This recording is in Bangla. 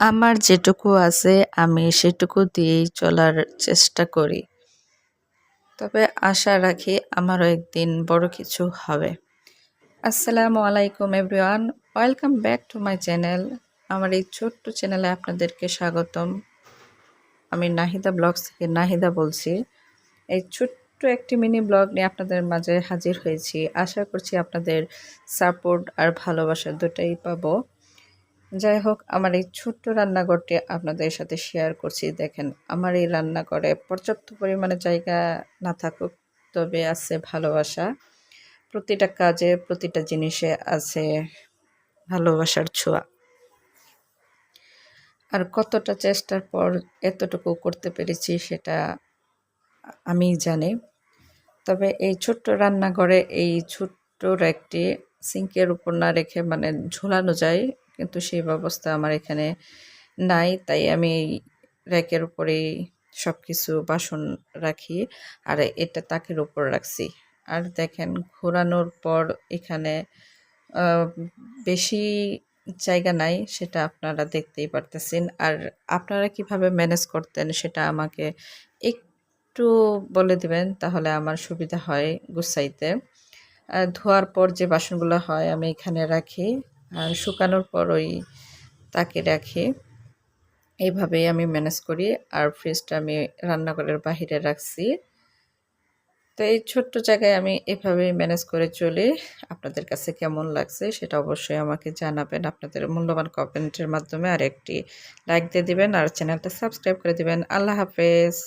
আমার যেটুকু আছে, আমি সেটুকু দিয়েই চলার চেষ্টা করি। তবে আশা রাখি আমারও একদিন বড় কিছু হবে। আসসালামু আলাইকুম, everyone. Welcome back to my channel. আমার এই ছোট্ট চ্যানেলে আপনাদেরকে স্বাগতম। আমি নাহিদা ব্লগস থেকে নাহিদা বলছি। এই ছোট্ট একটি মিনি ব্লগ নিয়ে আপনাদের মাঝে হাজির হয়েছি। আশা করছি আপনাদের সাপোর্ট আর ভালোবাসা দুটাই পাবো। যাই হোক, আমার এই ছোট্ট রান্নাঘরটি আপনাদের সাথে শেয়ার করছি। দেখেন, আমার এই রান্নাঘরে পর্যাপ্ত পরিমাণে জায়গা না থাকুক, তবে আছে ভালোবাসা। প্রতিটা কাজে, প্রতিটা জিনিসে আছে ভালোবাসার ছোঁয়া। আর কতটা চেষ্টার পর এতটুকু করতে পেরেছি সেটা আমি জানি। তবে এই ছোট্ট রান্নাঘরে, এই ছোট্ট একটি সিঙ্কের উপর না রেখে মানে ঝোলানো যায় কিন্তু সেই ব্যবস্থা আমার এখানে নাই। তাই আমি র্যাকের উপরেই সব কিছু বাসন রাখি আর এটা তাকের উপর রাখছি। আর দেখেন, ঘোরানোর পর এখানে বেশি জায়গা নাই, সেটা আপনারা দেখতেই পারতেছেন। আর আপনারা কীভাবে ম্যানেজ করতেন সেটা আমাকে একটু বলে দিবেন, তাহলে আমার সুবিধা হয় গুছাইতে। ধোয়ার পর যে বাসনগুলো হয়, আমি এখানে রাখি। শুকানোর পর ওই তাকে রাখি এইভাবেই আমি ম্যানেজ করি আর ফ্রিজটা আমি রান্নাঘরের বাহিরে রাখছি। তো এই ছোট্ট জায়গায় আমি এভাবেই ম্যানেজ করে চলি। আপনাদের কাছে কেমন লাগছে সেটা অবশ্যই আমাকে জানাবেন। আপনাদের মূল্যবান কমেন্টের মাধ্যমে আর একটি লাইক দিয়ে দিবেন আর চ্যানেলটা সাবস্ক্রাইব করে দিবেন। আল্লাহ হাফেজ।